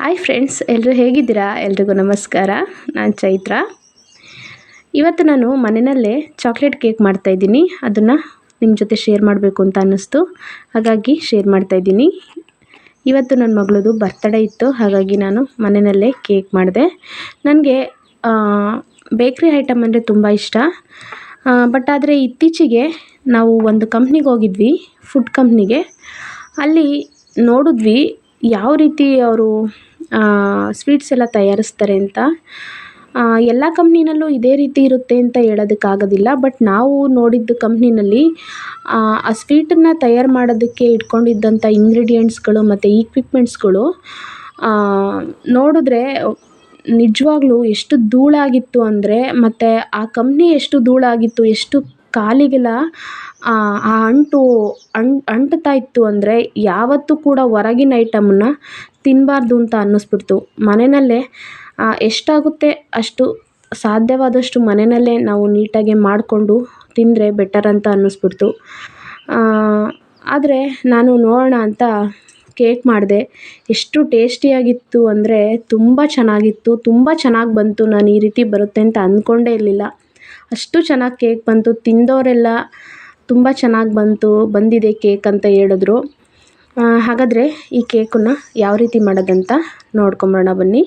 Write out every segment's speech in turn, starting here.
Hi friends ಎಲ್ಲರೂ ಹೇಗಿದ್ದೀರಾ? ಎಲ್ರಿಗೂ ನಮಸ್ಕಾರ. ನಾನು ಚೈತ್ರ. ಇವತ್ತು ನಾನು ಮನೆಯಲ್ಲೇ ಚಾಕ್ಲೇಟ್ ಕೇಕ್ ಮಾಡ್ತಾಯಿದ್ದೀನಿ ಅದನ್ನು ನಿಮ್ಮ ಜೊತೆ ಶೇರ್ ಮಾಡಬೇಕು ಅಂತ ಅನ್ನಿಸ್ತು. ಹಾಗಾಗಿ ಶೇರ್ ಮಾಡ್ತಾಯಿದ್ದೀನಿ ಇವತ್ತು ನನ್ನ ಮಗಳದು ಬರ್ತಡೇ ಇತ್ತು. ಹಾಗಾಗಿ ನಾನು ಮನೆಯಲ್ಲೇ ಕೇಕ್ ಮಾಡಿದೆ. ನನಗೆ ಬೇಕ್ರಿ ಐಟಮ್ ಅಂದರೆ ತುಂಬ ಇಷ್ಟ. ಬಟ್ ಆದರೆ ಇತ್ತೀಚೆಗೆ ನಾವು ಒಂದು ಕಂಪ್ನಿಗೆ ಹೋಗಿದ್ವಿ ಫುಡ್ ಕಂಪ್ನಿಗೆ ಅಲ್ಲಿ ನೋಡಿದ್ವಿ ಯಾವ ರೀತಿ ಅವರು ಸ್ವೀಟ್ಸ್ ಎಲ್ಲ ತಯಾರಿಸ್ತಾರೆ ಅಂತ. ಎಲ್ಲ ಕಂಪ್ನಿನಲ್ಲೂ ಇದೇ ರೀತಿ ಇರುತ್ತೆ ಅಂತ ಹೇಳೋದಕ್ಕಾಗೋದಿಲ್ಲ ಬಟ್ ನಾವು ನೋಡಿದ್ದ ಕಂಪ್ನಿನಲ್ಲಿ ಆ ಸ್ವೀಟನ್ನು ತಯಾರು ಮಾಡೋದಕ್ಕೆ ಇಟ್ಕೊಂಡಿದ್ದಂಥ ಇಂಗ್ರೀಡಿಯೆಂಟ್ಸ್ಗಳು ಮತ್ತು ಈಕ್ವಿಪ್ಮೆಂಟ್ಸ್ಗಳು ನೋಡಿದ್ರೆ ನಿಜವಾಗ್ಲೂ ಎಷ್ಟು ಧೂಳಾಗಿತ್ತು ಅಂದರೆ, ಮತ್ತು ಆ ಕಂಪ್ನಿ ಎಷ್ಟು ಧೂಳಾಗಿತ್ತು, ಎಷ್ಟು ಕಾಲಿಗೆಲ್ಲ, ಆ ಅಂಟು ಅಂಟ್ತಾ ಇತ್ತು ಅಂದರೆ ಯಾವತ್ತೂ ಕೂಡ ಹೊರಗಿನ ಐಟಮನ್ನ ತಿನ್ನಬಾರ್ದು ಅಂತ ಅನ್ನಿಸ್ಬಿಡ್ತು. ಮನೆಯಲ್ಲೇ ಎಷ್ಟಾಗುತ್ತೆ ಅಷ್ಟು ಸಾಧ್ಯವಾದಷ್ಟು ಮನೆಯಲ್ಲೇ ನಾವು ನೀಟಾಗಿ ಮಾಡಿಕೊಂಡು ತಿಂದರೆ ಬೆಟರ್ ಅಂತ ಅನ್ನಿಸ್ಬಿಡ್ತು. ಆದರೆ ನಾನು ನೋಡೋಣ ಅಂತ ಕೇಕ್ ಮಾಡಿದೆ. ಎಷ್ಟು ಟೇಸ್ಟಿಯಾಗಿತ್ತು ಅಂದರೆ ತುಂಬ ಚೆನ್ನಾಗಿತ್ತು, ತುಂಬ ಚೆನ್ನಾಗಿ ಬಂತು, ನಾನು ಈ ರೀತಿ ಬರುತ್ತೆ ಅಂತ ಅಂದ್ಕೊಂಡೇ ಇರಲಿಲ್ಲ. ಅಷ್ಟು ಚೆನ್ನಾಗಿ ಕೇಕ್ ಬಂತು. ತಿಂದವರೆಲ್ಲ ತುಂಬ ಚೆನ್ನಾಗಿ ಬಂತು. ಬಂದಿದೆ ಕೇಕ್ ಅಂತ ಹೇಳಿದ್ರು. ಹಾಗಾದರೆ ಈ ಕೇಕನ್ನು ಯಾವ ರೀತಿ ಮಾಡೋದಂತ ನೋಡ್ಕೊಂಬರೋಣ ಬನ್ನಿ.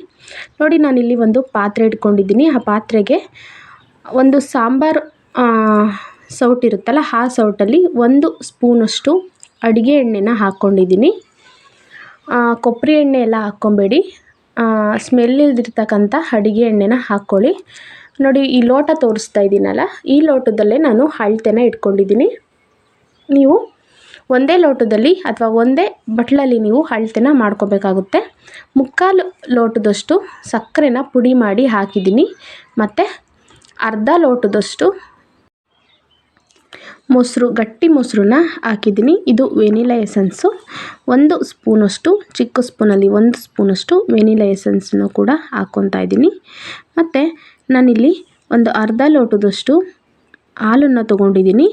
ನೋಡಿ, ನಾನಿಲ್ಲಿ ಒಂದು ಪಾತ್ರೆ ಇಟ್ಕೊಂಡಿದ್ದೀನಿ. ಆ ಪಾತ್ರೆಗೆ ಒಂದು ಸಾಂಬಾರು ಸೌಟ್ ಇರುತ್ತಲ್ಲ, ಆ ಸೌಟಲ್ಲಿ ಒಂದು ಸ್ಪೂನಷ್ಟು ಅಡುಗೆ ಎಣ್ಣೆನ ಹಾಕ್ಕೊಂಡಿದ್ದೀನಿ. ಕೊಬ್ಬರಿ ಎಣ್ಣೆ ಎಲ್ಲ ಹಾಕ್ಕೊಬೇಡಿ. ಸ್ಮೆಲ್ ಇಲ್ದಿರ್ತಕ್ಕಂಥ ಅಡುಗೆ ಎಣ್ಣೆನ ಹಾಕ್ಕೊಳ್ಳಿ. ನೋಡಿ, ಈ ಲೋಟ ತೋರಿಸ್ತಾ ಇದ್ದೀನಲ್ಲ ಈ ಲೋಟದಲ್ಲೇ ನಾನು ಅಳತೆನ ಇಟ್ಕೊಂಡಿದ್ದೀನಿ. ನೀವು ಒಂದೇ ಲೋಟದಲ್ಲಿ ಅಥವಾ ಒಂದೇ ಬಟ್ಲಲ್ಲಿ ನೀವು ಅಳತೆನ ಮಾಡ್ಕೋಬೇಕಾಗುತ್ತೆ. ಮುಕ್ಕಾಲು ಲೋಟದಷ್ಟು ಸಕ್ಕರೆನ ಪುಡಿ ಮಾಡಿ ಹಾಕಿದ್ದೀನಿ. ಮತ್ತು ಅರ್ಧ ಲೋಟದಷ್ಟು ಮೊಸರು, ಗಟ್ಟಿ ಮೊಸರನ್ನ ಹಾಕಿದ್ದೀನಿ. ಇದು ವೆನಿಲಾ ಎಸೆನ್ಸು. ಒಂದು ಸ್ಪೂನಷ್ಟು, ಚಿಕ್ಕ ಸ್ಪೂನಲ್ಲಿ ಒಂದು ಸ್ಪೂನಷ್ಟು ವೆನಿಲಾ ಎಸೆನ್ಸನ್ನು ಕೂಡ ಹಾಕ್ಕೊತಾ ಇದ್ದೀನಿ ಮತ್ತು ನಾನಿಲ್ಲಿ ಒಂದು ಅರ್ಧ ಲೋಟದಷ್ಟು ಹಾಲನ್ನು ತೊಗೊಂಡಿದ್ದೀನಿ.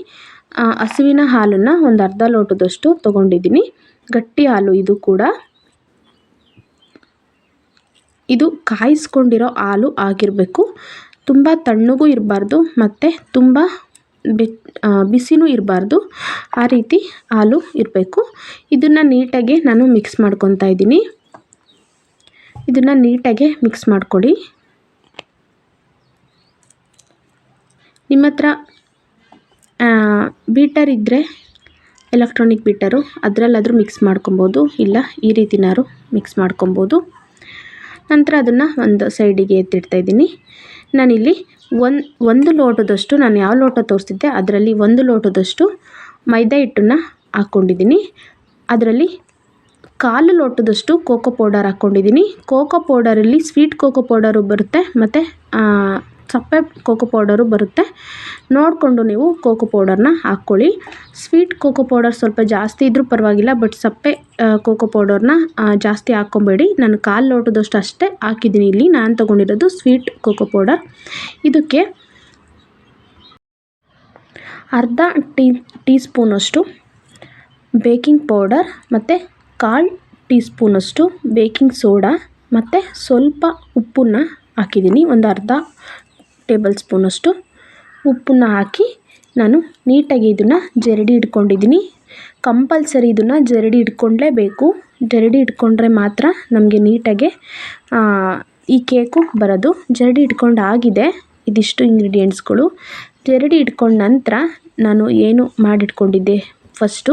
ಹಸುವಿನ ಹಾಲನ್ನು ಒಂದು ಅರ್ಧ ಲೋಟದಷ್ಟು ತೊಗೊಂಡಿದ್ದೀನಿ. ಗಟ್ಟಿ ಹಾಲು ಇದು ಕೂಡ. ಇದು ಕಾಯಿಸ್ಕೊಂಡಿರೋ ಹಾಲು ಆಗಿರಬೇಕು. ತುಂಬ ತಣ್ಣಗೂ ಇರಬಾರ್ದು ಮತ್ತು ತುಂಬ ಬಿಸಿನೂ ಇರಬಾರ್ದು. ಆ ರೀತಿ ಹಾಲು ಇರಬೇಕು. ಇದನ್ನು ನೀಟಾಗಿ ನಾನು ಮಿಕ್ಸ್ ಮಾಡ್ಕೊತಾ ಇದ್ದೀನಿ. ಇದನ್ನು ನೀಟಾಗೆ ಮಿಕ್ಸ್ ಮಾಡ್ಕೊಳ್ಳಿ. ನಿಮ್ಮ ಹತ್ರ ಬೀಟರ್ ಇದ್ದರೆ ಎಲೆಕ್ಟ್ರಾನಿಕ್ ಬೀಟರು ಅದರಲ್ಲಾದರೂ ಮಿಕ್ಸ್ ಮಾಡ್ಕೊಬೋದು, ಇಲ್ಲ ಈ ರೀತಿನಾದ್ರು ಮಿಕ್ಸ್ ಮಾಡ್ಕೊಬೋದು. ನಂತರ ಅದನ್ನು ಒಂದು ಸೈಡಿಗೆ ಎತ್ತಿಡ್ತಾಯಿದ್ದೀನಿ ನಾನಿಲ್ಲಿ ಒಂದು ಒಂದು ಲೋಟದಷ್ಟು, ನಾನು ಯಾವ ಲೋಟ ತೋರಿಸ್ತಿದ್ದೆ ಅದರಲ್ಲಿ ಒಂದು ಲೋಟದಷ್ಟು ಮೈದಾ ಹಿಟ್ಟನ್ನು ಹಾಕ್ಕೊಂಡಿದ್ದೀನಿ. ಅದರಲ್ಲಿ ಕಾಲು ಲೋಟದಷ್ಟು ಕೋಕೋ ಪೌಡರ್ ಹಾಕ್ಕೊಂಡಿದ್ದೀನಿ. ಕೋಕೋ ಪೌಡರಲ್ಲಿ ಸ್ವೀಟ್ ಕೋಕೋ ಪೌಡರು ಬರುತ್ತೆ, ಮತ್ತು ಸಪ್ಪೆ ಕೋಕೋ ಪೌಡರು ಬರುತ್ತೆ. ನೋಡಿಕೊಂಡು ನೀವು ಕೋಕೋ ಪೌಡರ್ನ ಹಾಕ್ಕೊಳ್ಳಿ. ಸ್ವೀಟ್ ಕೋಕೋ ಪೌಡರ್ ಸ್ವಲ್ಪ ಜಾಸ್ತಿ ಇದ್ದರೂ ಪರವಾಗಿಲ್ಲ ಬಟ್ ಸಪ್ಪೆ ಕೋಕೋ ಪೌಡರ್ನ ಜಾಸ್ತಿ ಹಾಕ್ಕೊಬೇಡಿ. ನಾನು ಕಾಲು ಲೋಟದಷ್ಟು ಅಷ್ಟೇ ಹಾಕಿದ್ದೀನಿ ಇಲ್ಲಿ. ನಾನು ತೊಗೊಂಡಿರೋದು ಸ್ವೀಟ್ ಕೋಕೋ ಪೌಡರ್ ಇದಕ್ಕೆ ಅರ್ಧ ಟೀ ಟೀ ಸ್ಪೂನಷ್ಟು ಬೇಕಿಂಗ್ ಪೌಡರ್ ಮತ್ತು ಕಾಲು ಟೀ ಸ್ಪೂನಷ್ಟು ಬೇಕಿಂಗ್ ಸೋಡಾ ಮತ್ತು ಸ್ವಲ್ಪ ಉಪ್ಪನ್ನು ಹಾಕಿದ್ದೀನಿ. ಒಂದು ಅರ್ಧ ಟೇಬಲ್ ಸ್ಪೂನಷ್ಟು ಉಪ್ಪನ್ನು ಹಾಕಿ ನಾನು ನೀಟಾಗಿ ಇದನ್ನು ಜರಡಿ ಇಟ್ಕೊಂಡಿದ್ದೀನಿ. ಕಂಪಲ್ಸರಿ ಇದನ್ನು ಜರಡಿ ಇಟ್ಕೊಂಡ್ಲೇಬೇಕು. ಜರಡಿ ಇಟ್ಕೊಂಡ್ರೆ ಮಾತ್ರ ನಮಗೆ ನೀಟಾಗೆ ಈ ಕೇಕು ಬರೋದು. ಜರಡಿ ಇಟ್ಕೊಂಡು ಆಗಿದೆ. ಇದಿಷ್ಟು ಇಂಗ್ರೀಡಿಯೆಂಟ್ಸ್ಗಳು ಜರಡಿ ಇಟ್ಕೊಂಡ ನಂತರ ನಾನು ಏನು ಮಾಡಿಟ್ಕೊಂಡಿದ್ದೆ? ಫಸ್ಟು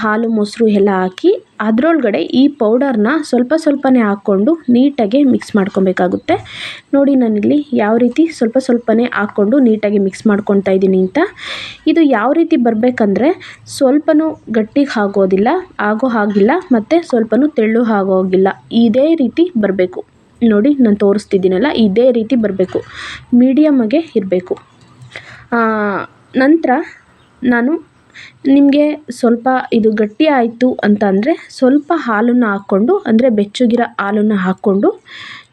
ಹಾಲು, ಮೊಸರು ಎಲ್ಲ ಹಾಕಿ ಅದರೊಳಗಡೆ ಈ ಪೌಡರ್ನ ಸ್ವಲ್ಪ ಸ್ವಲ್ಪನೇ ಹಾಕ್ಕೊಂಡು ನೀಟಾಗಿ ಮಿಕ್ಸ್ ಮಾಡ್ಕೊಬೇಕಾಗುತ್ತೆ. ನೋಡಿ ನಾನಿಲ್ಲಿ ಯಾವ ರೀತಿ ಸ್ವಲ್ಪ ಸ್ವಲ್ಪನೇ ಹಾಕ್ಕೊಂಡು ನೀಟಾಗಿ ಮಿಕ್ಸ್ ಮಾಡ್ಕೊತಾ ಇದ್ದೀನಿ ಅಂತ. ಇದು ಯಾವ ರೀತಿ ಬರಬೇಕಂದ್ರೆ ಸ್ವಲ್ಪನೂ ಗಟ್ಟಿಗೆ ಆಗೋದಿಲ್ಲ, ಆಗೋ ಹಾಗಿಲ್ಲ ಮತ್ತು ಸ್ವಲ್ಪನೂ ತೆಳ್ಳು ಆಗೋಗಿಲ್ಲ. ಇದೇ ರೀತಿ ಬರಬೇಕು. ನೋಡಿ ನಾನು ತೋರಿಸ್ತಿದ್ದೀನಲ್ಲ, ಇದೇ ರೀತಿ ಬರಬೇಕು. ಮೀಡಿಯಮ್ಮಾಗೆ ಇರಬೇಕು. ನಂತರ ನಾನು ನಿಮಗೆ ಸ್ವಲ್ಪ ಇದು ಗಟ್ಟಿ ಆಯಿತು ಅಂತ ಅಂದರೆ ಸ್ವಲ್ಪ ಹಾಲನ್ನು ಹಾಕ್ಕೊಂಡು, ಅಂದರೆ ಬೆಚ್ಚಗಿರೋ ಹಾಲನ್ನು ಹಾಕ್ಕೊಂಡು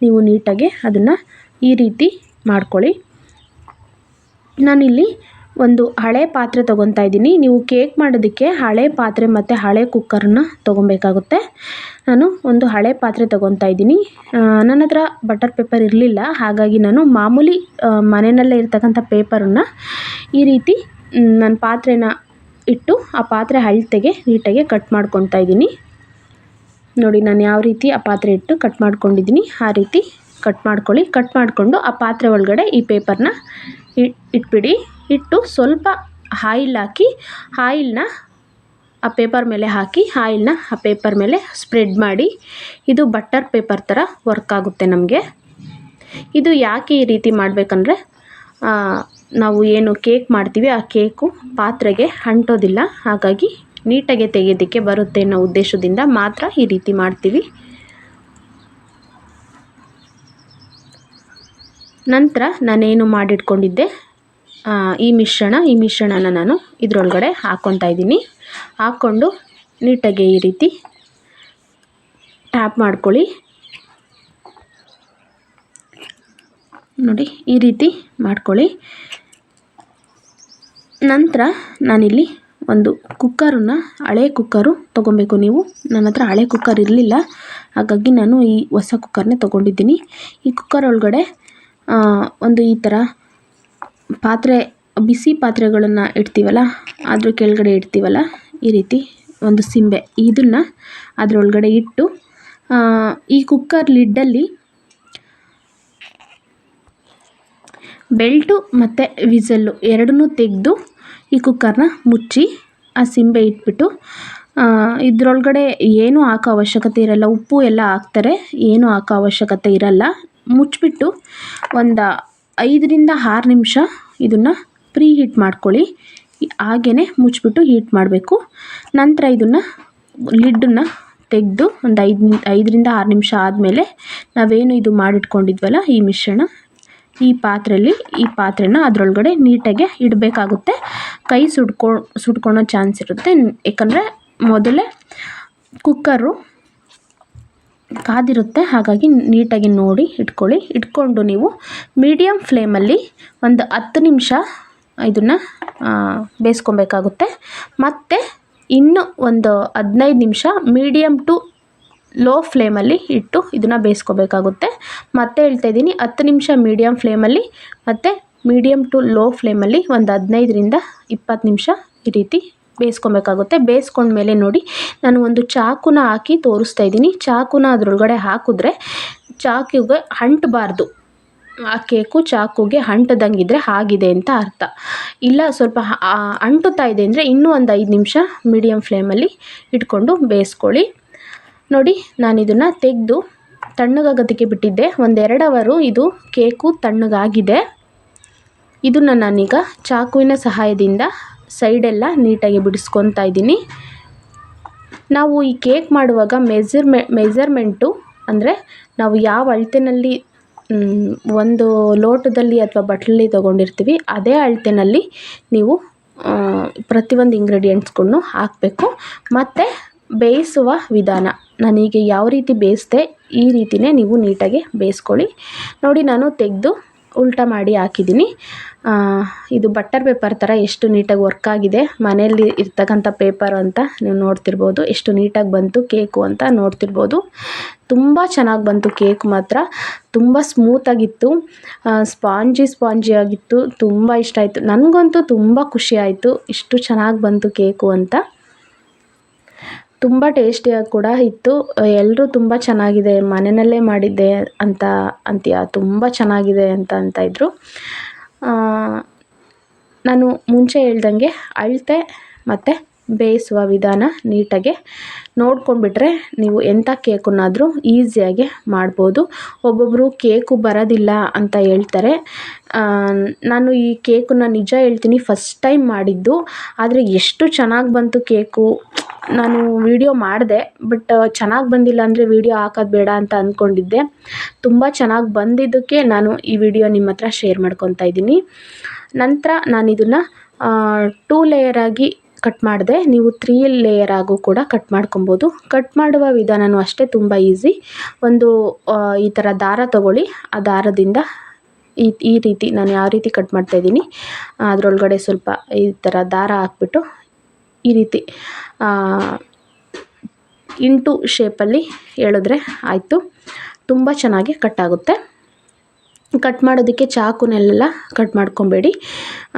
ನೀವು ನೀಟಾಗಿ ಅದನ್ನು ಈ ರೀತಿ ಮಾಡ್ಕೊಳ್ಳಿ. ನಾನಿಲ್ಲಿ ಒಂದು ಹಳೆ ಪಾತ್ರೆ ತೊಗೊತಾ ಇದ್ದೀನಿ. ನೀವು ಕೇಕ್ ಮಾಡೋದಕ್ಕೆ ಹಳೆ ಪಾತ್ರೆ ಮತ್ತು ಹಳೆ ಕುಕ್ಕರನ್ನ ತೊಗೊಬೇಕಾಗುತ್ತೆ. ನಾನು ಒಂದು ಹಳೆ ಪಾತ್ರೆ ತೊಗೊತಾ ಇದ್ದೀನಿ. ನನ್ನ ಹತ್ರ ಬಟರ್ ಪೇಪರ್ ಇರಲಿಲ್ಲ. ಹಾಗಾಗಿ ನಾನು ಮಾಮೂಲಿ ಮನೆಯಲ್ಲೇ ಇರ್ತಕ್ಕಂಥ ಪೇಪರನ್ನು ಈ ರೀತಿ ನಾನು ಪಾತ್ರೆನ ಇಟ್ಟು ಆ ಪಾತ್ರೆ ಅಳತೆಗೆ ನೀಟಾಗಿ ಕಟ್ ಮಾಡ್ಕೊತಾ ಇದ್ದೀನಿ. ನೋಡಿ, ನಾನು ಯಾವ ರೀತಿ ಆ ಪಾತ್ರೆ ಇಟ್ಟು ಕಟ್ ಮಾಡ್ಕೊಂಡಿದ್ದೀನಿ, ಆ ರೀತಿ ಕಟ್ ಮಾಡ್ಕೊಳ್ಳಿ. ಕಟ್ ಮಾಡಿಕೊಂಡು ಆ ಪಾತ್ರೆ ಒಳಗಡೆ ಈ ಪೇಪರ್ನ ಇಟ್ಬಿಡಿ. ಇಟ್ಟು ಸ್ವಲ್ಪ ಆಯಿಲ್ ಹಾಕಿ ಆಯಿಲ್ನ ಆ ಪೇಪರ್ ಮೇಲೆ ಹಾಕಿ ಆಯಿಲ್ನ ಆ ಪೇಪರ್ ಮೇಲೆ ಸ್ಪ್ರೆಡ್ ಮಾಡಿ. ಇದು ಬಟರ್ ಪೇಪರ್ ಥರ ವರ್ಕ್ ಆಗುತ್ತೆ ನಮಗೆ. ಇದು ಯಾಕೆ ಈ ರೀತಿ ಮಾಡಬೇಕಂದ್ರೆ ನಾವು ಏನು ಕೇಕ್ ಮಾಡ್ತೀವಿ, ಆ ಕೇಕು ಪಾತ್ರೆಗೆ ಅಂಟೋದಿಲ್ಲ. ಹಾಗಾಗಿ ನೀಟಾಗೆ ತೆಗೆಯೋದಕ್ಕೆ ಬರುತ್ತೆ ಅನ್ನೋ ಉದ್ದೇಶದಿಂದ ಮಾತ್ರ ಈ ರೀತಿ ಮಾಡ್ತೀವಿ. ನಂತರ ನಾನೇನು ಮಾಡಿಟ್ಕೊಂಡಿದ್ದೆ ಈ ಮಿಶ್ರಣ, ಈ ಮಿಶ್ರಣನ ನಾನು ಇದರೊಳಗಡೆ ಹಾಕ್ಕೊತಾ ಇದ್ದೀನಿ. ಹಾಕ್ಕೊಂಡು ನೀಟಾಗಿ ಈ ರೀತಿ ಟ್ಯಾಪ್ ಮಾಡ್ಕೊಳ್ಳಿ. ನೋಡಿ, ಈ ರೀತಿ ಮಾಡ್ಕೊಳ್ಳಿ. ನಂತರ ನಾನಿಲ್ಲಿ ಒಂದು ಕುಕ್ಕರನ್ನು, ಹಳೆ ಕುಕ್ಕರು ತೊಗೊಬೇಕು ನೀವು. ನನ್ನ ಹತ್ರ ಹಳೆ ಕುಕ್ಕರ್ ಇರಲಿಲ್ಲ. ಹಾಗಾಗಿ ನಾನು ಈ ಹೊಸ ಕುಕ್ಕರನ್ನೇ ತೊಗೊಂಡಿದ್ದೀನಿ. ಈ ಕುಕ್ಕರ್ ಒಳಗಡೆ ಒಂದು ಈ ಥರ ಪಾತ್ರೆ, ಬಿಸಿ ಪಾತ್ರೆಗಳನ್ನು ಇಡ್ತೀವಲ್ಲ, ಅದ್ರ ಕೆಳಗಡೆ ಇಡ್ತೀವಲ್ಲ, ಈ ರೀತಿ ಒಂದು ಸಿಂಬೆ. ಇದನ್ನು ಅದರೊಳಗಡೆ ಇಟ್ಟು ಈ ಕುಕ್ಕರ್ ಲಿಡ್ಡಲ್ಲಿ ಬೆಲ್ಟು ಮತ್ತು ವಿಸಲ್ಲು ಎರಡನ್ನೂ ತೆಗೆದು ಈ ಕುಕ್ಕರ್ನ ಮುಚ್ಚಿ ಆ ಸಿಂಬೆ ಇಟ್ಬಿಟ್ಟು ಇದರೊಳಗಡೆ ಏನೂ ಹಾಕೋ ಅವಶ್ಯಕತೆ ಇರಲ್ಲ. ಉಪ್ಪು ಎಲ್ಲ ಹಾಕ್ತಾರೆ, ಏನೂ ಹಾಕೋ ಅವಶ್ಯಕತೆ ಇರಲ್ಲ. ಮುಚ್ಚಿಬಿಟ್ಟು ಒಂದು ಐದರಿಂದ ಆರು ನಿಮಿಷ ಇದನ್ನು ಪ್ರೀ ಹೀಟ್ ಮಾಡ್ಕೊಳ್ಳಿ. ಹಾಗೇ ಮುಚ್ಚಿಬಿಟ್ಟು ಹೀಟ್ ಮಾಡಬೇಕು. ನಂತರ ಇದನ್ನು ಲಿಡ್ಡನ್ನು ತೆಗೆದು ಒಂದು ಐದು ಐದರಿಂದ ಆರು ನಿಮಿಷ ಆದಮೇಲೆ ನಾವೇನು ಇದು ಮಾಡಿಟ್ಕೊಂಡಿದ್ವಲ್ಲ, ಈ ಮಿಶ್ರಣ ಈ ಪಾತ್ರೆಯಲ್ಲಿ ಈ ಪಾತ್ರೆನ ಅದರೊಳಗಡೆ ನೀಟಾಗಿ ಇಡಬೇಕಾಗುತ್ತೆ. ಕೈ ಸುಟ್ಕೊ ಸುಟ್ಕೊಳೋ ಚಾನ್ಸ್ ಇರುತ್ತೆ. ಯಾಕಂದರೆ ಮೊದಲೇ ಕುಕ್ಕರು ಕಾದಿರುತ್ತೆ. ಹಾಗಾಗಿ ನೀಟಾಗಿ ನೋಡಿ ಇಟ್ಕೊಳ್ಳಿ. ಇಟ್ಕೊಂಡು ನೀವು ಮೀಡಿಯಮ್ ಫ್ಲೇಮಲ್ಲಿ ಒಂದು ಹತ್ತು ನಿಮಿಷ ಇದನ್ನು ಬೇಯಿಸ್ಕೊಬೇಕಾಗುತ್ತೆ. ಮತ್ತು ಇನ್ನು ಒಂದು ಹದಿನೈದು ನಿಮಿಷ ಮೀಡಿಯಮ್ ಟು ಲೋ ಫ್ಲೇಮಲ್ಲಿ ಇಟ್ಟು ಇದನ್ನು ಬೇಯಿಸ್ಕೋಬೇಕಾಗುತ್ತೆ. ಮತ್ತೆ ಹೇಳ್ತಾ ಇದ್ದೀನಿ, ಹತ್ತು ನಿಮಿಷ ಮೀಡಿಯಮ್ ಫ್ಲೇಮಲ್ಲಿ ಮತ್ತು ಮೀಡಿಯಮ್ ಟು ಲೋ ಫ್ಲೇಮಲ್ಲಿ ಒಂದು ಹದಿನೈದರಿಂದ ಇಪ್ಪತ್ತು ನಿಮಿಷ ಈ ರೀತಿ ಬೇಯಿಸ್ಕೊಬೇಕಾಗುತ್ತೆ. ಬೇಯಿಸ್ಕೊಂಡ್ಮೇಲೆ ನೋಡಿ, ನಾನು ಒಂದು ಚಾಕುನ ಹಾಕಿ ತೋರಿಸ್ತಾ ಇದ್ದೀನಿ. ಚಾಕುನ ಅದರೊಳಗಡೆ ಹಾಕಿದ್ರೆ ಚಾಕುಗೆ ಅಂಟಬಾರ್ದು. ಆ ಕೇಕು ಚಾಕುಗೆ ಅಂಟದಂಗಿದ್ರೆ ಆಗಿದೆ ಅಂತ ಅರ್ಥ. ಇಲ್ಲ, ಸ್ವಲ್ಪ ಅಂಟುತ್ತಾ ಇದೆ ಅಂದರೆ ಇನ್ನೂ ಒಂದು ಐದು ನಿಮಿಷ ಮೀಡಿಯಮ್ ಫ್ಲೇಮಲ್ಲಿ ಇಟ್ಕೊಂಡು ಬೇಯಿಸ್ಕೊಳ್ಳಿ. ನೋಡಿ ನಾನು ಇದನ್ನು ತೆಗೆದು ತಣ್ಣಗಾಗೋದಕ್ಕೆ ಬಿಟ್ಟಿದ್ದೆ. ಒಂದೆರಡು ಅವರು ಇದು ಕೇಕು ತಣ್ಣಗಾಗಿದೆ. ಇದನ್ನು ನಾನೀಗ ಚಾಕುವಿನ ಸಹಾಯದಿಂದ ಸೈಡೆಲ್ಲ ನೀಟಾಗಿ ಬಿಡಿಸ್ಕೊತಾ ಇದ್ದೀನಿ. ನಾವು ಈ ಕೇಕ್ ಮಾಡುವಾಗ ಮೆಝರ್ಮೆ ಮೆಝರ್ಮೆಂಟು ಅಂದರೆ ನಾವು ಯಾವ ಅಳತೆನಲ್ಲಿ ಒಂದು ಲೋಟದಲ್ಲಿ ಅಥವಾ ಬಟ್ಲಲ್ಲಿ ತೊಗೊಂಡಿರ್ತೀವಿ, ಅದೇ ಅಳತೆನಲ್ಲಿ ನೀವು ಪ್ರತಿಯೊಂದು ಇಂಗ್ರೀಡಿಯೆಂಟ್ಸ್ಗಳನ್ನೂ ಹಾಕಬೇಕು. ಮತ್ತು ಬೇಯಿಸುವ ವಿಧಾನ. ನಾನೀಗ ಯಾವ ರೀತಿ ಬೇಯಿಸ್ದೆ ಈ ರೀತಿಯೇ ನೀವು ನೀಟಾಗಿ ಬೇಯಿಸ್ಕೊಳ್ಳಿ. ನೋಡಿ, ನಾನು ತೆಗೆದು ಉಲ್ಟಾ ಮಾಡಿ ಹಾಕಿದ್ದೀನಿ. ಇದು ಬಟ್ಟರ್ ಪೇಪರ್ ಥರ ಎಷ್ಟು ನೀಟಾಗಿ ವರ್ಕ್ ಆಗಿದೆ, ಮನೆಯಲ್ಲಿ ಇರ್ತಕ್ಕಂಥ ಪೇಪರ್ ಅಂತ ನೀವು ನೋಡ್ತಿರ್ಬೋದು. ಎಷ್ಟು ನೀಟಾಗಿ ಬಂತು ಕೇಕು ಅಂತ ನೋಡ್ತಿರ್ಬೋದು. ತುಂಬ ಚೆನ್ನಾಗಿ ಬಂತು ಕೇಕ್ ಮಾತ್ರ. ತುಂಬ ಸ್ಮೂತಾಗಿತ್ತು ಸ್ಪಾಂಜಿ ಸ್ಪಾಂಜಿ ಆಗಿತ್ತು. ತುಂಬ ಇಷ್ಟ ಆಯಿತು. ನನಗಂತೂ ತುಂಬ ಖುಷಿ ಆಯಿತು. ಇಷ್ಟು ಚೆನ್ನಾಗಿ ಬಂತು ಕೇಕು ಅಂತ. ತುಂಬ ಟೇಸ್ಟಿಯಾಗಿ ಕೂಡ ಇತ್ತು. ಎಲ್ಲರೂ ತುಂಬ ಚೆನ್ನಾಗಿದೆ, ಮನೆಯಲ್ಲೇ ಮಾಡಿದ್ದೆ ಅಂತ ಅಂತೀಯ, ತುಂಬ ಚೆನ್ನಾಗಿದೆ ಅಂತ ಅಂತ ಇದ್ದರು ನಾನು ಮುಂಚೆ ಹೇಳ್ದಂಗೆ ಅಳತೆ ಮತ್ತು ಬೇಯಿಸುವ ವಿಧಾನ ನೀಟಾಗೆ ನೋಡ್ಕೊಂಡ್ಬಿಟ್ರೆ ನೀವು ಎಂಥ ಕೇಕನ್ನಾದರೂ ಈಸಿಯಾಗಿ ಮಾಡ್ಬೋದು. ಒಬ್ಬೊಬ್ಬರು ಕೇಕು ಬರೋದಿಲ್ಲ ಅಂತ ಹೇಳ್ತಾರೆ. ನಾನು ಈ ಕೇಕನ್ನ ನಿಜ ಹೇಳ್ತೀನಿ, ಫಸ್ಟ್ ಟೈಮ್ ಮಾಡಿದ್ದು. ಆದರೆ ಎಷ್ಟು ಚೆನ್ನಾಗಿ ಬಂತು ಕೇಕು. ನಾನು ವಿಡಿಯೋ ಮಾಡಿದೆ ಬಟ್ ಚೆನ್ನಾಗಿ ಬಂದಿಲ್ಲ ಅಂದರೆ ವಿಡಿಯೋ ಹಾಕೋದು ಬೇಡ ಅಂತ ಅಂದ್ಕೊಂಡಿದ್ದೆ ತುಂಬ ಚೆನ್ನಾಗಿ ಬಂದಿದ್ದಕ್ಕೆ ನಾನು ಈ ವಿಡಿಯೋ ನಿಮ್ಮ ಹತ್ರ ಶೇರ್ ಮಾಡ್ಕೊತಾ ಇದ್ದೀನಿ. ನಂತರ ನಾನು ಇದನ್ನು ಟೂ ಲೇಯರ್ ಆಗಿ ಕಟ್ ಮಾಡಿದೆ. ನೀವು ತ್ರೀ ಲೇಯರ್ ಆಗೂ ಕೂಡ ಕಟ್ ಮಾಡ್ಕೊಬೋದು. ಕಟ್ ಮಾಡುವ ವಿಧಾನವೂ ಅಷ್ಟೇ ತುಂಬ ಈಸಿ ಒಂದು ಈ ಥರ ದಾರ ತಗೊಳ್ಳಿ. ಆ ದಾರದಿಂದ ಈ ಈ ರೀತಿ ನಾನು ಯಾವ ರೀತಿ ಕಟ್ ಮಾಡ್ತಾಯಿದ್ದೀನಿ ಅದರೊಳಗಡೆ ಸ್ವಲ್ಪ ಈ ಥರ ದಾರ ಹಾಕ್ಬಿಟ್ಟು ಈ ರೀತಿ ಇಂಟು ಶೇಪಲ್ಲಿ ಎಳೆದ್ರೆ ಆಯಿತು. ತುಂಬ ಚೆನ್ನಾಗಿ ಕಟ್ಟಾಗುತ್ತೆ ಕಟ್ ಮಾಡೋದಕ್ಕೆ ಚಾಕುನಲ್ಲೆಲ್ಲ ಕಟ್ ಮಾಡ್ಕೊಬೇಡಿ.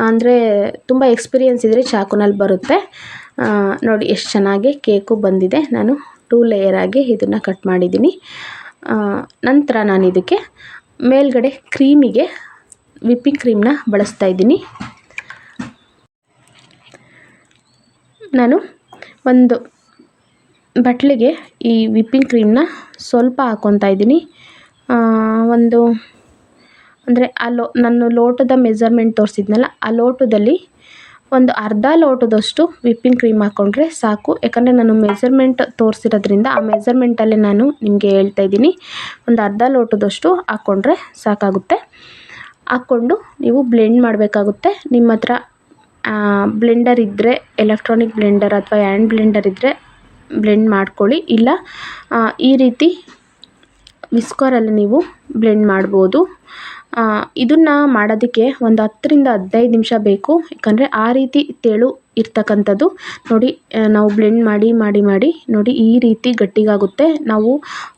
ಅಂದರೆ ತುಂಬ ಎಕ್ಸ್ಪೀರಿಯೆನ್ಸ್ ಇದ್ದರೆ ಚಾಕುನಲ್ಲಿ ಬರುತ್ತೆ. ನೋಡಿ ಎಷ್ಟು ಚೆನ್ನಾಗಿ ಕೇಕು ಬಂದಿದೆ. ನಾನು ಟೂ ಲೇಯರಾಗಿ ಇದನ್ನು ಕಟ್ ಮಾಡಿದ್ದೀನಿ. ನಂತರ ನಾನು ಇದಕ್ಕೆ ಮೇಲ್ಗಡೆ ಕ್ರೀಮಿಗೆ ವಿಪ್ಪಿಂಗ್ ಕ್ರೀಮ್ನ ಬಳಸ್ತಾ ಇದ್ದೀನಿ. ನಾನು ಒಂದು ಬಟ್ಲಿಗೆ ಈ ವಿಪ್ಪಿಂಗ್ ಕ್ರೀಮ್ನ ಸ್ವಲ್ಪ ಹಾಕ್ಕೊತಾ ಇದ್ದೀನಿ. ಒಂದು ಅಂದರೆ ಆ ಲೋ, ನಾನು ಲೋಟದ ಮೆಝರ್ಮೆಂಟ್ ತೋರಿಸಿದ್ನಲ್ಲ, ಆ ಲೋಟದಲ್ಲಿ ಒಂದು ಅರ್ಧ ಲೋಟದಷ್ಟು ವಿಪ್ಪಿಂಗ್ ಕ್ರೀಮ್ ಹಾಕ್ಕೊಂಡ್ರೆ ಸಾಕು. ಯಾಕಂದರೆ ನಾನು ಮೆಝರ್ಮೆಂಟ್ ತೋರಿಸಿರೋದ್ರಿಂದ ಆ ಮೆಝರ್ಮೆಂಟಲ್ಲೇ ನಾನು ನಿಮಗೆ ಹೇಳ್ತಾ ಇದ್ದೀನಿ. ಒಂದು ಅರ್ಧ ಲೋಟದಷ್ಟು ಹಾಕ್ಕೊಂಡ್ರೆ ಸಾಕಾಗುತ್ತೆ. ಹಾಕ್ಕೊಂಡು ನೀವು ಬ್ಲೆಂಡ್ ಮಾಡಬೇಕಾಗುತ್ತೆ. ನಿಮ್ಮ ಹತ್ರ ಬ್ಲೆಂಡರ್ ಇದ್ದರೆ ಎಲೆಕ್ಟ್ರಾನಿಕ್ ಬ್ಲೆಂಡರ್ ಅಥವಾ ಹ್ಯಾಂಡ್ ಬ್ಲೆಂಡರ್ ಇದ್ದರೆ ಬ್ಲೆಂಡ್ ಮಾಡ್ಕೊಳ್ಳಿ. ಇಲ್ಲ ಈ ರೀತಿ ವಿಸ್ಕರಲ್ಲಿ ನೀವು ಬ್ಲೆಂಡ್ ಮಾಡ್ಬೋದು. ಇದನ್ನು ಮಾಡೋದಕ್ಕೆ ಒಂದು ಹತ್ತರಿಂದ ಹದಿನೈದು ನಿಮಿಷ ಬೇಕು. ಯಾಕಂದರೆ ಆ ರೀತಿ ತೆಳು ಇರ್ತಕ್ಕಂಥದ್ದು. ನೋಡಿ ನಾವು ಬ್ಲೆಂಡ್ ಮಾಡಿ ಮಾಡಿ ಮಾಡಿ. ನೋಡಿ, ಈ ರೀತಿ ಗಟ್ಟಿಗಾಗುತ್ತೆ. ನಾವು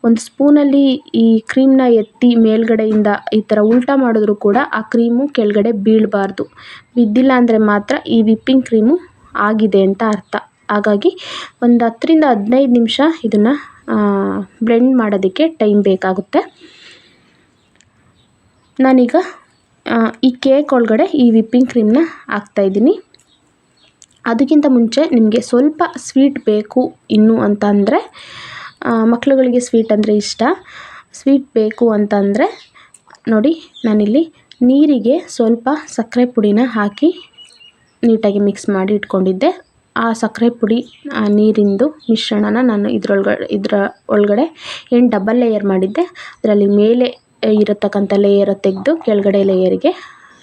ಒಂದು ಸ್ಪೂನಲ್ಲಿ ಈ ಕ್ರೀಮ್ನ ಎತ್ತಿ ಮೇಲ್ಗಡೆಯಿಂದ ಈ ಥರ ಉಲ್ಟಾ ಮಾಡಿದ್ರು ಕೂಡ ಆ ಕ್ರೀಮು ಕೆಳಗಡೆ ಬೀಳಬಾರ್ದು. ಬಿದ್ದಿಲ್ಲ ಅಂದರೆ ಮಾತ್ರ ಈ ವಿಪ್ಪಿಂಗ್ ಕ್ರೀಮು ಆಗಿದೆ ಅಂತ ಅರ್ಥ. ಹಾಗಾಗಿ ಒಂದು ಹತ್ತರಿಂದ ಹದಿನೈದು ನಿಮಿಷ ಇದನ್ನು ಬ್ಲೆಂಡ್ ಮಾಡೋದಕ್ಕೆ ಟೈಮ್ ಬೇಕಾಗುತ್ತೆ. ನಾನೀಗ ಈ ಕೇಕ್ ಒಳಗಡೆ ಈ ವಿಪ್ಪಿಂಗ್ ಕ್ರೀಮ್ನ ಹಾಕ್ತಾಯಿದ್ದೀನಿ ಅದಕ್ಕಿಂತ ಮುಂಚೆ ನಿಮಗೆ ಸ್ವಲ್ಪ ಸ್ವೀಟ್ ಬೇಕು ಇನ್ನು ಅಂತ ಅಂದರೆ ಮಕ್ಳುಗಳಿಗೆ ಸ್ವೀಟ್ ಅಂದರೆ ಇಷ್ಟ. ಸ್ವೀಟ್ ಬೇಕು ಅಂತಂದರೆ ನೋಡಿ, ನಾನಿಲ್ಲಿ ನೀರಿಗೆ ಸ್ವಲ್ಪ ಸಕ್ಕರೆ ಪುಡಿನ ಹಾಕಿ ನೀಟಾಗಿ ಮಿಕ್ಸ್ ಮಾಡಿ ಇಟ್ಕೊಂಡಿದ್ದೆ. ಆ ಸಕ್ಕರೆ ಪುಡಿ ನೀರಿಂದು ಮಿಶ್ರಣನ ನಾನು ಇದರೊಳಗಡೆ ಇದರ ಒಳಗಡೆ ಏನು ಡಬಲ್ ಲೇಯರ್ ಮಾಡಿದ್ದೆ, ಅದರಲ್ಲಿ ಮೇಲೆ ಇರತಕ್ಕಂಥ ಲೇಯರ್ ತೆಗೆದು ಕೆಳಗಡೆ ಲೇಯರಿಗೆ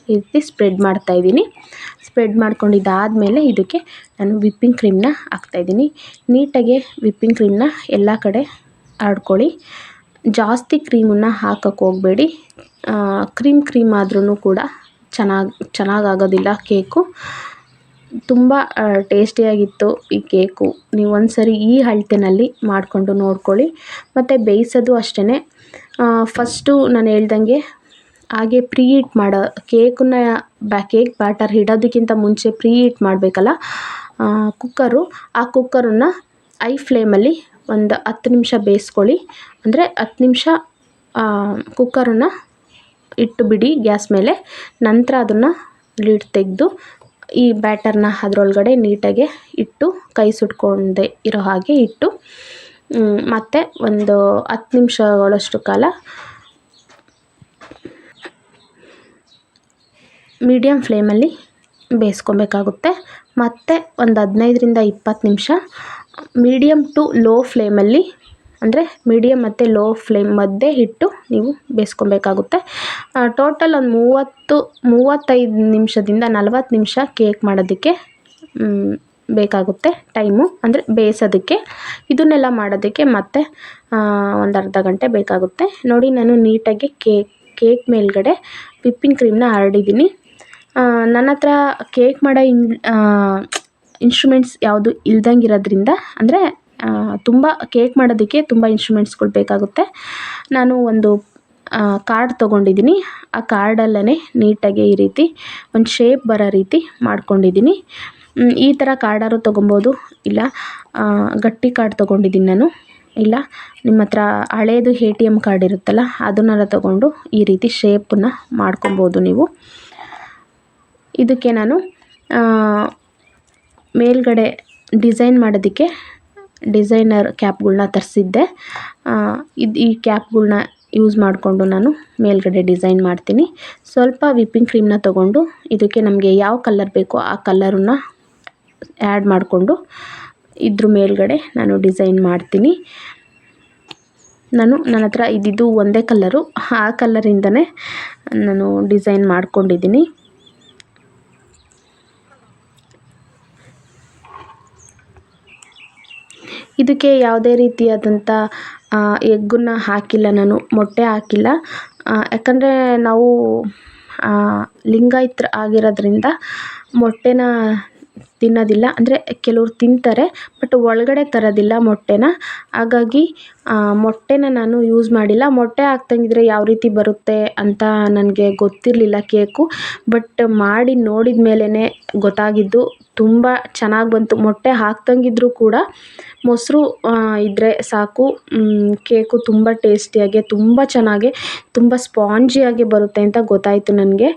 ಈ ರೀತಿ ಸ್ಪ್ರೆಡ್ ಮಾಡ್ತಾಯಿದ್ದೀನಿ ಸ್ಪ್ರೆಡ್ ಮಾಡ್ಕೊಂಡಿದ್ದಾದಮೇಲೆ ಇದಕ್ಕೆ ನಾನು ವಿಪ್ಪಿಂಗ್ ಕ್ರೀಮ್ನ ಹಾಕ್ತಾಯಿದ್ದೀನಿ ನೀಟಾಗಿ ವಿಪ್ಪಿಂಗ್ ಕ್ರೀಮ್ನ ಎಲ್ಲ ಕಡೆ ಆಡ್ಕೊಳ್ಳಿ. ಜಾಸ್ತಿ ಕ್ರೀಮನ್ನು ಹಾಕಕ್ಕೆ ಹೋಗಬೇಡಿ. ಕ್ರೀಮ್ ಕ್ರೀಮ್ ಆದ್ರೂ ಕೂಡ ಚೆನ್ನಾಗಿ, ಚೆನ್ನಾಗಾಗೋದಿಲ್ಲ ಕೇಕು ತುಂಬ ಟೇಸ್ಟಿಯಾಗಿತ್ತು ಈ ಕೇಕು ನೀವು ಒಂದು ಸರಿ ಈ ಅಳತೆನಲ್ಲಿ ಮಾಡಿಕೊಂಡು ನೋಡ್ಕೊಳ್ಳಿ. ಮತ್ತು ಬೇಯಿಸೋದು ಅಷ್ಟೇ ಫಸ್ಟು ನಾನು ಹೇಳ್ದಂಗೆ ಹಾಗೆ ಪ್ರೀ ಹೀಟ್ ಮಾಡೋ ಕೇಕನ್ನ ಬ್ಯಾ ಕೇಕ್ ಬ್ಯಾಟರ್ ಇಡೋದಕ್ಕಿಂತ ಮುಂಚೆ ಪ್ರೀ ಹೀಟ್ ಮಾಡಬೇಕಲ್ಲ ಕುಕ್ಕರು ಆ ಕುಕ್ಕರನ್ನು ಐ ಫ್ಲೇಮಲ್ಲಿ ಒಂದು ಹತ್ತು ನಿಮಿಷ ಬೇಯಿಸ್ಕೊಳ್ಳಿ. ಅಂದರೆ ಹತ್ತು ನಿಮಿಷ ಕುಕ್ಕರನ್ನು ಇಟ್ಟು ಬಿಡಿ ಗ್ಯಾಸ್ ಮೇಲೆ. ನಂತರ ಅದನ್ನು ಲಿಡ್ ತೆಗೆದು ಈ ಬ್ಯಾಟರ್ನ ಅದರೊಳಗಡೆ ನೀಟಾಗೆ ಇಟ್ಟು, ಕೈ ಸುಟ್ಕೊಂಡೆ ಇರೋ ಹಾಗೆ ಇಟ್ಟು ಮತ್ತು ಒಂದು ಹತ್ತು ನಿಮಿಷಗಳಷ್ಟು ಕಾಲ ಮೀಡಿಯಮ್ ಫ್ಲೇಮಲ್ಲಿ ಬೇಯಿಸ್ಕೊಬೇಕಾಗುತ್ತೆ. ಮತ್ತೆ ಒಂದು ಹದಿನೈದರಿಂದ ಇಪ್ಪತ್ತು ನಿಮಿಷ ಮೀಡಿಯಮ್ ಟು ಲೋ ಫ್ಲೇಮಲ್ಲಿ ಅಂದರೆ ಮೀಡಿಯಮ್ ಮತ್ತು ಲೋ ಫ್ಲೇಮ್ ಮಧ್ಯೆ ಇಟ್ಟು ನೀವು ಬೇಯಿಸ್ಕೊಬೇಕಾಗುತ್ತೆ. ಟೋಟಲ್ ಒಂದು ಮೂವತ್ತು, ಮೂವತ್ತೈದು ನಿಮಿಷದಿಂದ ನಲ್ವತ್ತು ನಿಮಿಷ ಕೇಕ್ ಮಾಡೋದಕ್ಕೆ ಬೇಕಾಗುತ್ತೆ ಟೈಮು, ಅಂದರೆ ಬೇಯಿಸೋದಕ್ಕೆ. ಇದನ್ನೆಲ್ಲ ಮಾಡೋದಕ್ಕೆ ಮತ್ತೆ ಒಂದು ಅರ್ಧ ಗಂಟೆ ಬೇಕಾಗುತ್ತೆ. ನೋಡಿ, ನಾನು ನೀಟಾಗಿ ಕೇಕ್ ಕೇಕ್ ಮೇಲ್ಗಡೆ ವಿಪ್ಪಿಂಗ್ ಕ್ರೀಮ್ನ ಹರಡಿದ್ದೀನಿ. ನನ್ನ ಹತ್ರ ಕೇಕ್ ಮಾಡೋ ಇನ್ ಇನ್ಸ್ಟ್ರುಮೆಂಟ್ಸ್ ಯಾವುದು ಇಲ್ದಂಗೆ ಇರೋದ್ರಿಂದ ಅಂದರೆ ತುಂಬ ಕೇಕ್ ಮಾಡೋದಕ್ಕೆ ತುಂಬ ಇನ್ಸ್ಟ್ರುಮೆಂಟ್ಸ್ಗಳು ಬೇಕಾಗುತ್ತೆ. ನಾನು ಒಂದು ಕಾರ್ಡ್ ತೊಗೊಂಡಿದ್ದೀನಿ. ಆ ಕಾರ್ಡಲ್ಲೇ ನೀಟಾಗಿ ಈ ರೀತಿ ಒಂದು ಶೇಪ್ ಬರೋ ರೀತಿ ಮಾಡ್ಕೊಂಡಿದ್ದೀನಿ. ಈ ಥರ ಕಾರ್ಡಾದ್ರು ತೊಗೊಬೋದು. ಇಲ್ಲ ಗಟ್ಟಿ ಕಾರ್ಡ್ ತೊಗೊಂಡಿದ್ದೀನಿ ನಾನು. ಇಲ್ಲ, ನಿಮ್ಮ ಹತ್ರ ಹಳೇದು ಎ ಟಿ ಎಂ ಕಾರ್ಡ್ ಇರುತ್ತಲ್ಲ ಅದನ್ನೆಲ್ಲ ತೊಗೊಂಡು ಈ ರೀತಿ ಶೇಪನ್ನು ಮಾಡ್ಕೊಬೋದು ನೀವು. ಇದಕ್ಕೆ ನಾನು ಮೇಲ್ಗಡೆ ಡಿಸೈನ್ ಮಾಡೋದಕ್ಕೆ ಡಿಸೈನರ್ ಕ್ಯಾಪ್ಗಳನ್ನ ತರಿಸಿದ್ದೆ. ಇದು, ಈ ಕ್ಯಾಪ್ಗಳನ್ನ ಯೂಸ್ ಮಾಡಿಕೊಂಡು ನಾನು ಮೇಲ್ಗಡೆ ಡಿಸೈನ್ ಮಾಡ್ತೀನಿ. ಸ್ವಲ್ಪ ವಿಪ್ಪಿಂಗ್ ಕ್ರೀಮ್ನ ತೊಗೊಂಡು ಇದಕ್ಕೆ ನಮಗೆ ಯಾವ ಕಲ್ಲರ್ ಬೇಕೋ ಆ ಕಲ್ಲರನ್ನ ಆ್ಯಡ್ ಮಾಡಿಕೊಂಡು ಇದ್ರ ಮೇಲ್ಗಡೆ ನಾನು ಡಿಸೈನ್ ಮಾಡ್ತೀನಿ. ನಾನು ನನ್ನ ಹತ್ರ ಇದ್ದಿದ್ದು ಒಂದೇ ಕಲ್ಲರು ಆ ಕಲ್ಲರಿಂದನೇ ನಾನು ಡಿಸೈನ್ ಮಾಡ್ಕೊಂಡಿದ್ದೀನಿ. ಇದಕ್ಕೆ ಯಾವುದೇ ರೀತಿಯಾದಂಥ ಎಗ್ಗನ್ನು ಹಾಕಿಲ್ಲ ನಾನು, ಮೊಟ್ಟೆ ಹಾಕಿಲ್ಲ. ಯಾಕಂದರೆ ನಾವು ಲಿಂಗಾಯತರು ಆಗಿರೋದ್ರಿಂದ ಮೊಟ್ಟೆನ ತಿನ್ನೋದಿಲ್ಲ. ಅಂದರೆ ಕೆಲವ್ರು ತಿಂತಾರೆ ಬಟ್ ಒಳಗಡೆ ತರೋದಿಲ್ಲ ಮೊಟ್ಟೆನ. ಹಾಗಾಗಿ ಮೊಟ್ಟೆನ ನಾನು ಯೂಸ್ ಮಾಡಿಲ್ಲ. ಮೊಟ್ಟೆ ಹಾಕ್ದಂಗಿದ್ರೆ ಯಾವ ರೀತಿ ಬರುತ್ತೆ ಅಂತ ನನಗೆ ಗೊತ್ತಿರಲಿಲ್ಲ ಕೇಕು ಬಟ್ ಮಾಡಿ ನೋಡಿದ ಮೇಲೇ ಗೊತ್ತಾಗಿದ್ದು ತುಂಬ ಚೆನ್ನಾಗಿ ಬಂತು. ಮೊಟ್ಟೆ ಹಾಕ್ದಂಗಿದ್ರೂ ಕೂಡ ಮೊಸರು ಇದ್ದರೆ ಸಾಕು. ಕೇಕು ತುಂಬ ಟೇಸ್ಟಿಯಾಗಿ, ತುಂಬ ಚೆನ್ನಾಗಿ, ತುಂಬ ಸ್ಪಾಂಜಿಯಾಗಿ ಬರುತ್ತೆ ಅಂತ ಗೊತ್ತಾಯಿತು ನನಗೆ.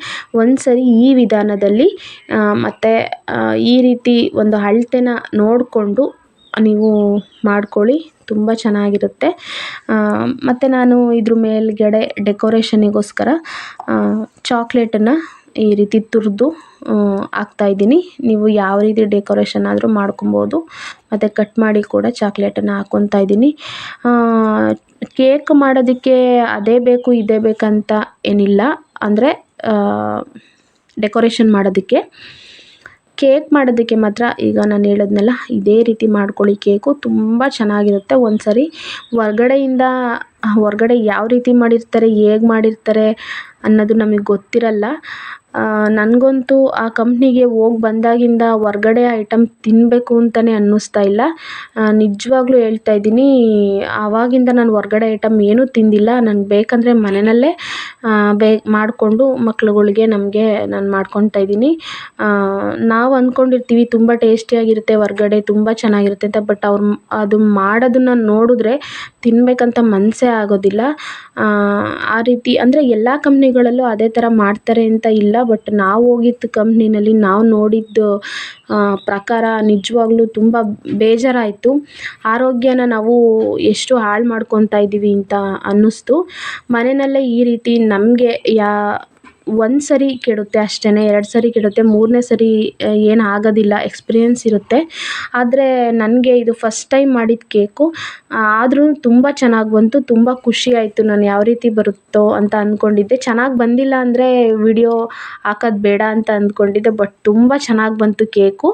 ಒಂದು ಸರಿ ಈ ವಿಧಾನದಲ್ಲಿ ಮತ್ತು ಈ ರೀತಿ ಒಂದು ಅಳ್ತೆನ ನೋಡಿಕೊಂಡು ನೀವು ಮಾಡ್ಕೊಳ್ಳಿ. ತುಂಬ ಚೆನ್ನಾಗಿರುತ್ತೆ. ಮತ್ತು ನಾನು ಇದ್ರ ಮೇಲುಗಡೆ ಡೆಕೋರೇಷನಿಗೋಸ್ಕರ ಚಾಕ್ಲೇಟನ್ನು ಈ ರೀತಿ ತುರಿದು ಹಾಕ್ತಾಯಿದ್ದೀನಿ ನೀವು ಯಾವ ರೀತಿ ಡೆಕೋರೇಷನ್ ಆದರೂ ಮಾಡ್ಕೊಬೋದು. ಮತ್ತು ಕಟ್ ಮಾಡಿ ಕೂಡ ಚಾಕ್ಲೇಟನ್ನು ಹಾಕ್ಕೊತಾ ಇದ್ದೀನಿ. ಕೇಕ್ ಮಾಡೋದಕ್ಕೆ ಅದೇ ಬೇಕು, ಇದೇ ಬೇಕಂತ ಏನಿಲ್ಲ. ಅಂದರೆ ಡೆಕೋರೇಷನ್ ಮಾಡೋದಕ್ಕೆ. ಕೇಕ್ ಮಾಡೋದಕ್ಕೆ ಮಾತ್ರ ಈಗ ನಾನು ಹೇಳಿದ್ನಲ್ಲ ಇದೇ ರೀತಿ ಮಾಡ್ಕೊಳ್ಳಿ. ಕೇಕು ತುಂಬ ಚೆನ್ನಾಗಿರುತ್ತೆ. ಒಂದು ಸರಿ ಹೊರ್ಗಡೆಯಿಂದ, ಹೊರಗಡೆ ಯಾವ ರೀತಿ ಮಾಡಿರ್ತಾರೆ, ಹೇಗೆ ಮಾಡಿರ್ತಾರೆ ಅನ್ನೋದು ನಮಗೆ ಗೊತ್ತಿರಲ್ಲ. ನನಗಂತೂ ಆ ಕಂಪ್ನಿಗೆ ಹೋಗಿ ಬಂದಾಗಿಂದ ಹೊರ್ಗಡೆ ಐಟಮ್ ತಿನ್ನಬೇಕು ಅಂತಲೇ ಅನ್ನಿಸ್ತಾ ಇಲ್ಲ. ನಿಜವಾಗ್ಲೂ ಹೇಳ್ತಾ ಇದ್ದೀನಿ, ಆವಾಗಿಂದ ನಾನು ಹೊರ್ಗಡೆ ಐಟಮ್ ಏನೂ ತಿಂದಿಲ್ಲ. ನನಗೆ ಬೇಕಂದರೆ ಮನೆಯಲ್ಲೇ ಬೇ, ಮಾಡಿಕೊಂಡು ಮಕ್ಳುಗಳಿಗೆ ನಮಗೆ ನಾನು ಮಾಡ್ಕೊತಾ ಇದ್ದೀನಿ. ನಾವು ಅಂದ್ಕೊಂಡಿರ್ತೀವಿ ತುಂಬ ಟೇಸ್ಟಿಯಾಗಿರುತ್ತೆ ಹೊರ್ಗಡೆ, ತುಂಬ ಚೆನ್ನಾಗಿರುತ್ತೆ ಅಂತ, ಬಟ್ ಅವ್ರು ಅದು ಮಾಡೋದನ್ನ ನೋಡಿದ್ರೆ ತಿನ್ನಬೇಕಂತ ಮನಸ್ಸೇ ಆಗೋದಿಲ್ಲ. ಆ ರೀತಿ, ಅಂದರೆ ಎಲ್ಲ ಕಂಪ್ನಿಗಳಲ್ಲೂ ಅದೇ ಥರ ಮಾಡ್ತಾರೆ ಅಂತ ಇಲ್ಲ. ಬಟ್ ನಾವು ಹೋಗಿದ್ದ ಕಂಪ್ನಿನಲ್ಲಿ ನಾವು ನೋಡಿದ್ದು ಪ್ರಕಾರ ನಿಜವಾಗ್ಲೂ ತುಂಬ ಬೇಜಾರಾಯಿತು. ಆರೋಗ್ಯನ ನಾವು ಎಷ್ಟು ಹಾಳು ಮಾಡ್ಕೊತಾ ಇದ್ದೀವಿ ಅಂತ ಅನ್ನಿಸ್ತು. ಮನೆಯಲ್ಲೇ ಈ ರೀತಿ ನಮಗೆ ಯಾ ಒಂದು ಸರಿ ಕೆಡುತ್ತೆ ಅಷ್ಟೇ ಎರಡು ಸರಿ ಕೆಡುತ್ತೆ, ಮೂರನೇ ಸರಿ ಏನು ಆಗೋದಿಲ್ಲ ಎಕ್ಸ್ಪೀರಿಯೆನ್ಸ್ ಇರುತ್ತೆ. ಆದರೆ ನನಗೆ ಇದು ಫಸ್ಟ್ ಟೈಮ್ ಮಾಡಿದ ಕೇಕು ಆದ್ರೂ ತುಂಬ ಚೆನ್ನಾಗಿ ಬಂತು, ತುಂಬ ಖುಷಿ ಆಯಿತು ನಾನು ಯಾವ ರೀತಿ ಬರುತ್ತೋ ಅಂತ ಅಂದ್ಕೊಂಡಿದ್ದೆ ಚೆನ್ನಾಗಿ ಬಂದಿಲ್ಲ ಅಂದರೆ ವಿಡಿಯೋ ಹಾಕೋದು ಬೇಡ ಅಂತ ಅಂದ್ಕೊಂಡಿದ್ದೆ ಬಟ್ ತುಂಬ ಚೆನ್ನಾಗಿ ಬಂತು ಕೇಕು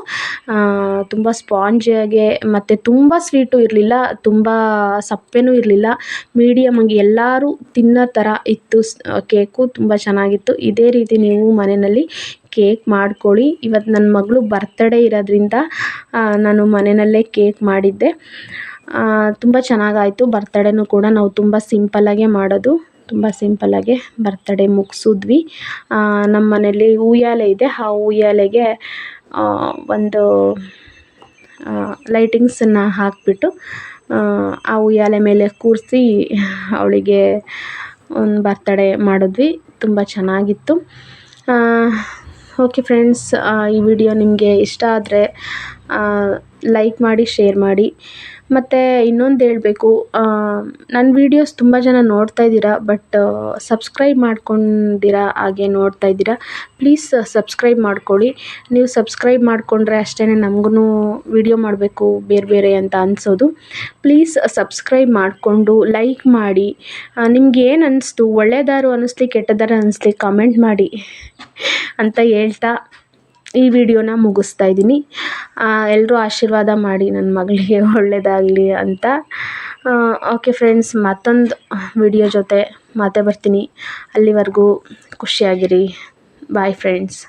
ತುಂಬ ಸ್ಪಾಂಜಿಯಾಗೆ ಮತ್ತು ತುಂಬ ಸ್ವೀಟು ಇರಲಿಲ್ಲ, ತುಂಬ ಸಪ್ಪೆಯೂ ಇರಲಿಲ್ಲ. ಮೀಡಿಯಮ್ಮಾಗಿ ಎಲ್ಲರೂ ತಿನ್ನೋ ಥರ ಇತ್ತು ಕೇಕು ತುಂಬ ಚೆನ್ನಾಗಿತ್ತು. ಇದೇ ರೀತಿ ನೀವು ಮನೆಯಲ್ಲಿ ಕೇಕ್ ಮಾಡ್ಕೊಳ್ಳಿ. ಇವತ್ತು ನನ್ನ ಮಗಳು ಬರ್ತಡೇ ಇರೋದ್ರಿಂದ ನಾನು ಮನೆಯಲ್ಲೇ ಕೇಕ್ ಮಾಡಿದ್ದೆ. ತುಂಬ ಚೆನ್ನಾಗಾಯಿತು. ಬರ್ತಡೇನೂ ಕೂಡ ನಾವು ತುಂಬ ಸಿಂಪಲ್ಲಾಗೇ ಮಾಡೋದು. ತುಂಬ ಸಿಂಪಲ್ಲಾಗೆ ಬರ್ತಡೇ ಮುಗಿಸಿದ್ವಿ. ನಮ್ಮ ಮನೆಯಲ್ಲಿ ಉಯ್ಯಾಲೆ ಇದೆ. ಆ ಉಯ್ಯಾಲೆಗೆ ಒಂದು ಲೈಟಿಂಗ್ಸನ್ನು ಹಾಕಿಬಿಟ್ಟು, ಆ ಉಯ್ಯಾಲೆ ಮೇಲೆ ಕೂರಿಸಿ, ಅವಳಿಗೆ ಒಂದು ಬರ್ತಡೇ ಮಾಡಿದ್ವಿ. ತುಂಬ ಚೆನ್ನಾಗಿತ್ತು. ಓಕೆ ಫ್ರೆಂಡ್ಸ್ ಈ ವಿಡಿಯೋ ನಿಮಗೆ ಇಷ್ಟ ಆದರೆ ಲೈಕ್ ಮಾಡಿ ಶೇರ್ ಮಾಡಿ. ಮತ್ತು ಇನ್ನೊಂದು ಹೇಳಬೇಕು ನನ್ನ ವೀಡಿಯೋಸ್ ತುಂಬ ಜನ ನೋಡ್ತಾ ಇದ್ದೀರ ಬಟ್ ಸಬ್ಸ್ಕ್ರೈಬ್ ಮಾಡ್ಕೊಂಡಿರ ಹಾಗೆ ನೋಡ್ತಾ ಇದ್ದೀರ ಪ್ಲೀಸ್ ಸಬ್ಸ್ಕ್ರೈಬ್ ಮಾಡ್ಕೊಳ್ಳಿ. ನೀವು ಸಬ್ಸ್ಕ್ರೈಬ್ ಮಾಡಿಕೊಂಡ್ರೆ ಅಷ್ಟೇ ನಮಗೂ ವೀಡಿಯೋ ಮಾಡಬೇಕು, ಬೇರೆ ಬೇರೆ ಅಂತ ಅನಿಸೋದು. ಪ್ಲೀಸ್ ಸಬ್ಸ್ಕ್ರೈಬ್ ಮಾಡಿಕೊಂಡು ಲೈಕ್ ಮಾಡಿ. ನಿಮ್ಗೆ ಏನು ಅನ್ನಿಸ್ತು ಒಳ್ಳೆಯದಾರು ಅನ್ನಿಸ್ಲಿ ಕೆಟ್ಟದಾರು ಅನ್ನಿಸ್ಲಿ ಕಮೆಂಟ್ ಮಾಡಿ ಅಂತ ಹೇಳ್ತಾ ಈ ವಿಡಿಯೋನ ಮುಗಿಸ್ತಾ ಇದ್ದೀನಿ. ಎಲ್ಲರೂ ಆಶೀರ್ವಾದ ಮಾಡಿ ನನ್ನ ಮಗಳಿಗೆ ಒಳ್ಳೆಯದಾಗಲಿ ಅಂತ. ಓಕೆ ಫ್ರೆಂಡ್ಸ್ ಮತ್ತೊಂದು ವಿಡಿಯೋ ಜೊತೆ ಮತ್ತೆ ಬರ್ತೀನಿ. ಅಲ್ಲಿವರೆಗೂ ಖುಷಿಯಾಗಿರಿ. Bye friends